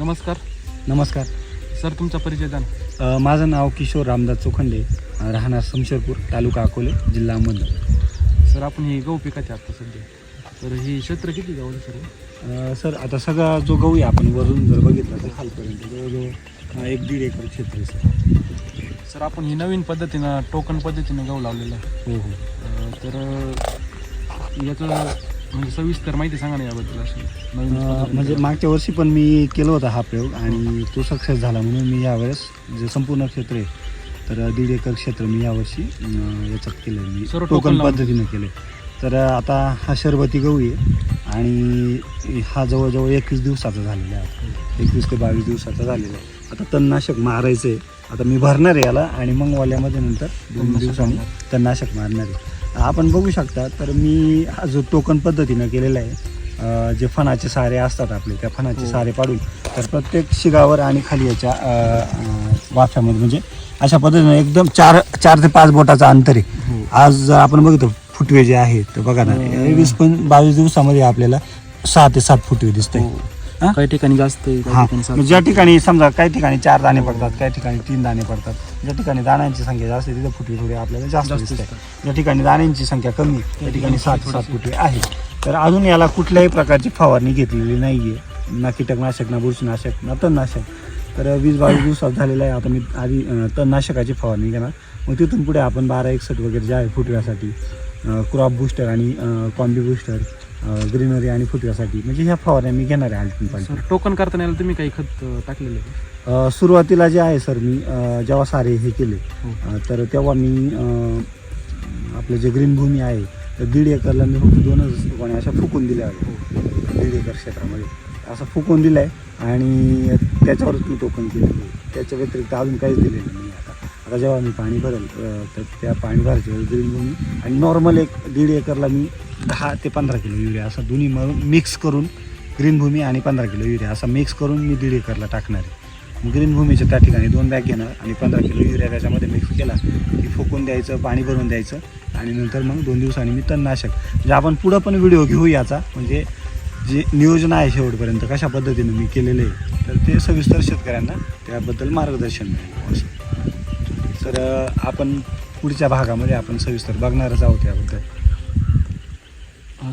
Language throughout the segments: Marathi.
नमस्कार. नमस्कार. सर तुमचा परिचय द्या ना. अ, माझं नाव किशोर रामदास चोखंडे अ, राहणार शमशेरपूर तालुका अकोले जिल्हा अहमदनगर. सर आपण ही गहू पिकाची आता सध्या. तर ही क्षेत्र किती गावलं सर? हे? अ, सर आता सगळा जो गहू आहे आपण वरून जर बघितला तर खालपर्यंत जवळजवळ अ, एक दीड एकर क्षेत्र आहे सर. सर आपण ही नवीन पद्धतीनं टोकन पद्धतीनं गहू लावलेला आहे. हो हो. अं, तर अं, याचं म्हणजे सविस्तर माहिती सांगा ना याबद्दल अशी नवीन अ, पद्धतीनं म्हणजे. मागच्या वर्षी पण मी केला होता हा प्रयोग आणि तो सक्सेस झाला म्हणून मी यावेळेस जे संपूर्ण क्षेत्र आहे तर दीड एकर क्षेत्र मी यावर्षी अ, याच्यात केलं मी सर्व टोकन टोकन लावून. पद्धतीनं केलं तर आता हा शरबती गहू आहे आणि हा जवळजवळ एकवीस दिवसाचा झालेला आहे. एकवीस ते बावीस दिवसाचा झालेला आहे आता तणनाशक मारायचं आहे आता मी भरणार आहे याला आणि मग वाल्यामध्ये नंतर दोन तणनाशक दिवसांनी मारणार. तणनाशक मारणार आहे आपण बघू शकता तर मी हा जो टोकन पद्धतीनं केलेला आहे जे फणाचे सारे असतात आपले त्या फणाचे हो. सारे पाडून तर प्रत्येक शिगावर आणि खाली याच्या वाफ्यामध्ये म्हणजे अशा पद्धतीनं एकदम चार चार ते पाच बोटाचं अंतर आहे हो. आज जर आपण बघतो फुटवे जे आहेत तर बघा ना हो. वीस पण बावीस दिवसामध्ये आपल्याला सहा ते सात फुटवे दिसते हो. हा? काही ठिकाणी जास्त आहे, काही हा ठिकाणी सात. ज्या ठिकाणी समजा काही ठिकाणी चार दाणे पडतात काही ठिकाणी तीन दाणे पडतात ज्या ठिकाणी दाण्यांची संख्या जास्त आहे तिथे फुटवे थोडे आपल्याला जास्त जास्त दिसते दिसतात. ज्या ठिकाणी दाण्यांची संख्या कमी आहे, त्या ठिकाणी सात सात. फुटवे आहे तर अजून याला कुठल्याही प्रकारची फवारणी घेतलेली नाहीये ना कीटकनाशक ना बुरशीनाशक ना तणनाशक तर वीस बावीस दिवसात झालेलं आहे आता मी आधी अं, तणनाशकाची फवारणी घेणार मग तिथून पुढे आपण बारा एकसठ वगैरे जे आहे फुटव्यासाठी क्रॉप बुस्टर आणि कॉम्बी बुस्टर ग्रीनरी आणि फुटव्यासाठी. म्हणजे ह्या फवारण्या मी घेणार आहे अल्टीन पाल्टी सर टोकन करताना याला तुम्ही काही खत अं, टाकलेलं आहे? अ, सुरुवातीला जे आहे सर मी अ, जेव्हा सारे हे केले हो. अ, तर तेव्हा मी अ, आपलं जे ग्रीन भूमी आहे तर दीड एकरला मी फक्त दोनच कोणी अशा फुकून दिल्या होत्या दीड एकर क्षेत्रामध्ये. असं फुकून दिलं आहे आणि त्याच्यावरच मी टोकन केलेलं आहे. त्याच्या व्यतिरिक्त अजून काहीच दिलेलं नाही. आता जेव्हा मी पाणी भरेल तर त्या पाणी भरायच्या वेळेस ग्रीन आणि नॉर्मल एक दीड एकरला मी दहा ते पंधरा किलो युरिया असा दोन्ही मिळून मिक्स करून ग्रीन भूमी आणि पंधरा किलो युरिया असा मिक्स करून मी दीड एकरला टाकणार आहे. मग ग्रीन भूमीच्या त्या ठिकाणी दोन बॅग घेणार आणि पंधरा किलो युरिया त्याच्यामध्ये मिक्स केला की फुकून द्यायचं पाणी भरून द्यायचं आणि नंतर मग दोन दिवसांनी मी तणनाशक. म्हणजे आपण पुढं पण व्हिडिओ घेऊ याचा. म्हणजे जे नियोजन आहे शेवटपर्यंत कशा पद्धतीनं मी केलेलं आहे तर ते सविस्तर शेतकऱ्यांना त्याबद्दल मार्गदर्शन मिळेल. असं. तर आपण पुढच्या भागामध्ये आपण सविस्तर बघणारच आहोत याबद्दल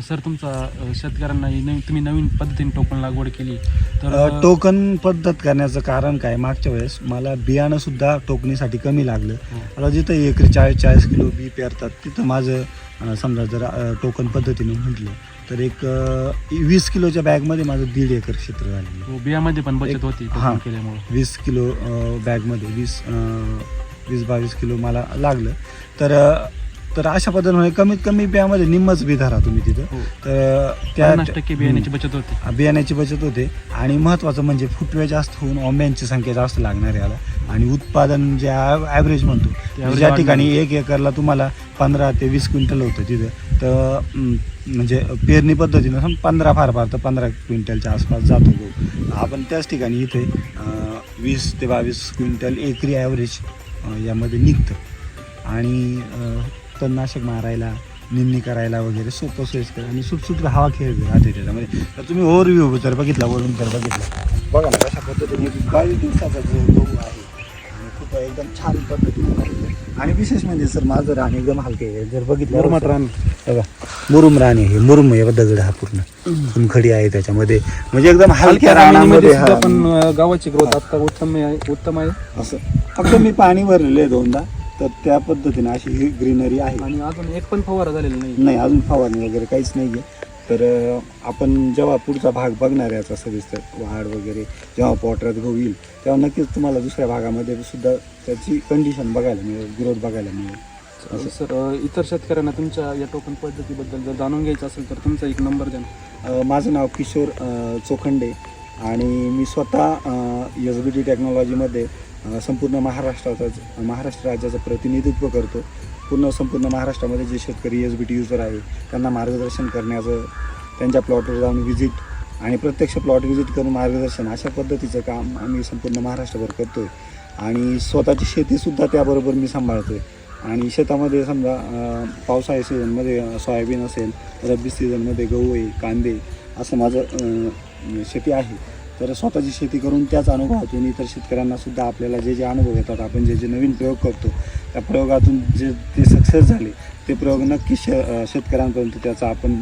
सर तुमचा शेतकऱ्यांना ही नवीन तुम्ही नवीन पद्धतीने टोकन लागवड केली तर टोकन पद्धत करण्याचं कारण काय मागच्या वेळेस मला बियाणं सुद्धा टोकणीसाठी कमी लागलं हो. मला जिथं एकरी चाळीस चाळीस किलो बी पेरतात तिथं माझं समजा जर टोकन पद्धतीनं म्हटलं तर एक वीस किलोच्या बॅगमध्ये माझं दीड एकर क्षेत्र झालेलं. हो, बियामध्ये पण बचत होती हा. वीस किलो बॅगमध्ये वीस वीस बावीस किलो मला लागलं. तर तर अशा पद्धतीने कमीत कमी बियामध्ये निम्मच बी धरा तुम्ही तिथं. हो. तर त्या टक्के बियाण्याची बचत होते. बियाण्याची बचत होते. आणि महत्त्वाचं म्हणजे फुटवे जास्त होऊन ओंब्यांची संख्या जास्त लागणार याला. आणि उत्पादन जे ॲव्हरेज म्हणतो average ज्या ठिकाणी. एक एकरला तुम्हाला पंधरा ते वीस क्विंटल होतं तिथं. तर म्हणजे पेरणी पद्धतीनं पंधरा फार फार तर पंधरा क्विंटलच्या आसपास जातो आपण त्याच ठिकाणी इथे वीस ते बावीस क्विंटल एकरी ॲव्हरेज यामध्ये निघतं. आणि तणनाशक मारायला निंदणी करायला वगैरे सोपं सोयीस्कर आणि सुटसुट हवा खेळ राहते त्याच्यामध्ये म्हणजे, तर तुम्ही ओव्हरव्ह्यू जर बघितला वरून जर बघितला बघा ना कशा पद्धतीने बावीस दिवसाचा जो गहू आहे आणि खूप एकदम छान पद्धतीने आणि विशेष म्हणजे सर माझं रान एकदम हलके आहे. जर बघितलं मुरमाड रान. बघा मुरुम रान आहे. हे मुरुम आहे दगड हा पूर्ण. चुनखडी आहे त्याच्यामध्ये. म्हणजे एकदम हलक्या रानामध्ये हा. पण गावाची ग्रोथ आता उत्तम आहे उत्तम आहे. असं. फक्त मी पाणी भरलेलं आहे दोनदा तर त्या पद्धतीने अशी ही ग्रीनरी आहे. आणि अजून एक पण फवारा झालेला नाही. नाही अजून फवारणी वगैरे काहीच नाही आहे तर आपण जेव्हा पुढचा भाग बघणार आहे याचा सविस्तर वाढ वगैरे जेव्हा पोटरात गहू येईल तेव्हा नक्कीच तुम्हाला दुसऱ्या भागामध्ये सुद्धा त्याची कंडिशन बघायला मिळेल ग्रोथ बघायला मिळेल. सर इतर शेतकऱ्यांना तुमच्या या टोकन पद्धतीबद्दल जर जाणून घ्यायचं असेल तर तुमचा एक नंबर द्या माझं नाव किशोर चोखंडे आणि मी स्वतः एस बी टी टेक्नॉलॉजीमध्ये संपूर्ण महाराष्ट्राचं महाराष्ट्र राज्याचं प्रतिनिधित्व करतो. पूर्ण संपूर्ण महाराष्ट्रामध्ये जे शेतकरी एस बी टी युजर आहे त्यांना मार्गदर्शन करण्याचं त्यांच्या प्लॉटवर जाऊन व्हिजिट आणि प्रत्यक्ष प्लॉट व्हिजिट करून मार्गदर्शन अशा पद्धतीचं काम आम्ही संपूर्ण महाराष्ट्रभर करतो आहे आणि स्वतःची शेतीसुद्धा त्याबरोबर मी सांभाळतो आहे आणि शेतामध्ये समजा पावसाळी सीझनमध्ये सोयाबीन असेल रब्बी सीझनमध्ये गहू आहे कांदे असं माझं शेती आहे. तर स्वतःची शेती करून त्याच अनुभवातून इतर शेतकऱ्यांनासुद्धा आपल्याला जे जे अनुभव येतात आपण जे जे नवीन प्रयोग करतो त्या प्रयोगातून जे ते सक्सेस झाले ते प्रयोग नक्की श शेतकऱ्यांपर्यंत त्याचा आपण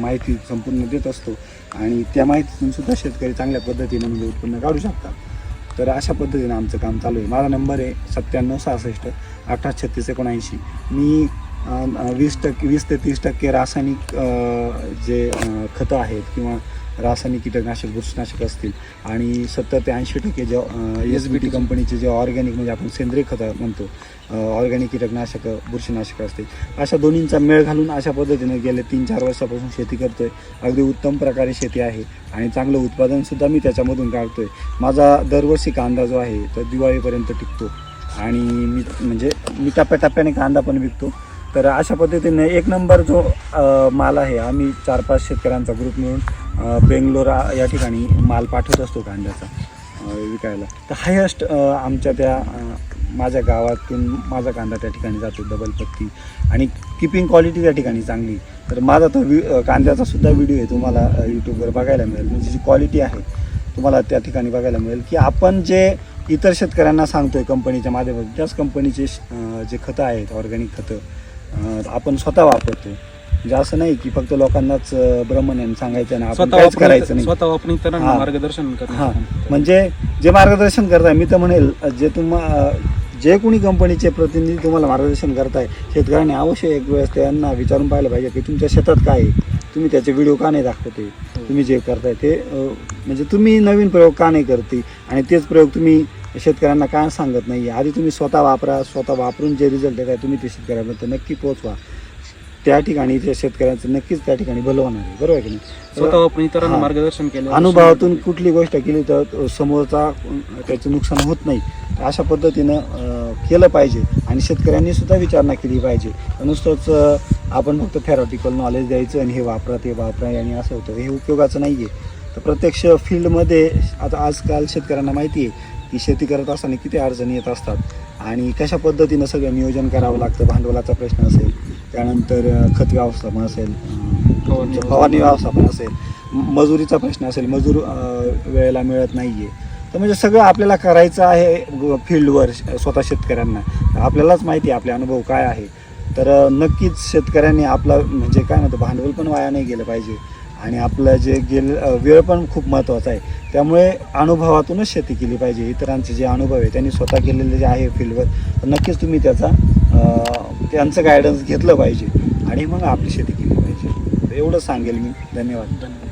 माहिती संपूर्ण देत असतो. आणि त्या माहितीतून सुद्धा शेतकरी चांगल्या पद्धतीने म्हणजे उत्पन्न काढू शकतात. तर अशा पद्धतीने आमचं काम चालू आहे. माझा नंबर आहे सत्त्याण्णव सहासष्ट अठरा छत्तीस एकोणऐंशी. मी वीस टक्के वीस ते तीस टक्के रासायनिक जे खतं आहेत किंवा रासायनिक कीटकनाशक बुरशीनाशक असतील आणि सत्तर ते ऐंशी टक्के जे एस बी टी कंपनीचे जे ऑर्गॅनिक म्हणजे आपण सेंद्रिय खतं म्हणतो ऑर्गॅनिक कीटकनाशक बुरशीनाशक असतील अशा दोन्हींचा मेळ घालून अशा पद्धतीने गेले तीन चार वर्षापासून शेती करतोय. अगदी उत्तम प्रकारे शेती आहे आणि चांगलं उत्पादनसुद्धा मी त्याच्यामधून काढतोय. माझा दरवर्षी कांदा जो आहे तो दिवाळीपर्यंत टिकतो आणि मी म्हणजे मी टप्प्याटप्प्याने कांदा पण विकतो. तर अशा पद्धतीने एक नंबर जो माल आहे आम्ही चार पाच शेतकऱ्यांचा ग्रुप मिळून बेंगलोरा या ठिकाणी माल पाठवत असतो कांद्याचा विकायला. तर हायस्ट आमच्या त्या माझ्या गावातून माझा कांदा त्या ठिकाणी जातो डबल पत्ती. आणि किपिंग क्वालिटी त्या ठिकाणी चांगली. तर माझा तो वि कांद्याचा सुद्धा व्हिडिओ आहे तुम्हाला यूट्यूबवर बघायला मिळेल. म्हणजे जी क्वालिटी आहे तुम्हाला त्या ठिकाणी बघायला मिळेल. की आपण जे इतर शेतकऱ्यांना सांगतो आहे कंपनीच्या माध्यमातून त्याच कंपनीचे जे खतं आहेत ऑर्गॅनिक खतं आपण स्वतः वापरतो म्हणजे असं नाही की फक्त लोकांनाच ब्रह्मज्ञान सांगायचं आणि आपण काहीच करायचं नाही. स्वतः इतरांना हा. मार्गदर्शन हां. म्हणजे जे मार्गदर्शन करताय मी तर म्हणेल जे तुम्हा जे कोणी कंपनीचे प्रतिनिधी तुम्हाला मार्गदर्शन करताय शेतकऱ्यांनी अवश्य एक वेळेस त्यांना विचारून पाहिलं पाहिजे की तुमच्या शेतात काय आहे? तुम्ही त्याचे व्हिडिओ का नाही दाखवते तुम्ही जे करताय ते म्हणजे तुम्ही नवीन प्रयोग का नाही करते? आणि तेच प्रयोग तुम्ही शेतकऱ्यांना का सांगत नाही? आधी तुम्ही स्वतः वापरा स्वतः वापरून जे रिझल्ट येत आहे तुम्ही ते शेतकऱ्यांपर्यंत नक्की पोहोचवा. त्या ठिकाणी त्या शेतकऱ्यांचं नक्कीच त्या ठिकाणी भलं होणार आहे. बरोबर आहे की नाही? स्वतः वापरून इतरांना हा. मार्गदर्शन केलं अनुभवातून कुठली गोष्ट केली तर समोरचा त्याचं नुकसान होत नाही. अशा पद्धतीनं अं, केलं पाहिजे आणि शेतकऱ्यांनी सुद्धा विचारणा केली पाहिजे. नुसतंच अं, आपण फक्त थेरॉटिकल नॉलेज द्यायचं आणि हे वापरा ते वापरा आणि असं होतं. हे उपयोगाचं नाही आहे तर प्रत्यक्ष फील्डमध्ये आता आजकाल शेतकऱ्यांना माहिती आहे की शेती करत असताना किती अडचणी येत असतात आणि कशा पद्धतीनं सगळं नियोजन करावं लागतं? भांडवलाचा प्रश्न असेल त्यानंतर खत व्यवस्थापन असेल फवारणी व्यवस्थापन. असेल मजुरीचा प्रश्न असेल मजूर वेळेला मिळत नाही आहे तर म्हणजे सगळं आपल्याला करायचं आहे फील्डवर स्वतः शेतकऱ्यांना. आपल्यालाच माहिती आहे आपले अनुभव काय आहे. तर नक्कीच शेतकऱ्यांनी आपला म्हणजे काय म्हणतो भांडवल पण वाया नाही गेलं पाहिजे. आणि आपलं जे गेलं वेळ पण खूप महत्त्वाचा आहे. त्यामुळे अनुभवातूनच शेती केली पाहिजे. इतरांचे जे अनुभव आहे त्यांनी स्वतः केलेले जे आहे फील्डवर नक्कीच तुम्ही त्याचा त्यांचं गायडन्स घेतलं पाहिजे आणि मग आपली शेती केली पाहिजे. तर सांगेल मी. धन्यवाद. धन्यवाद.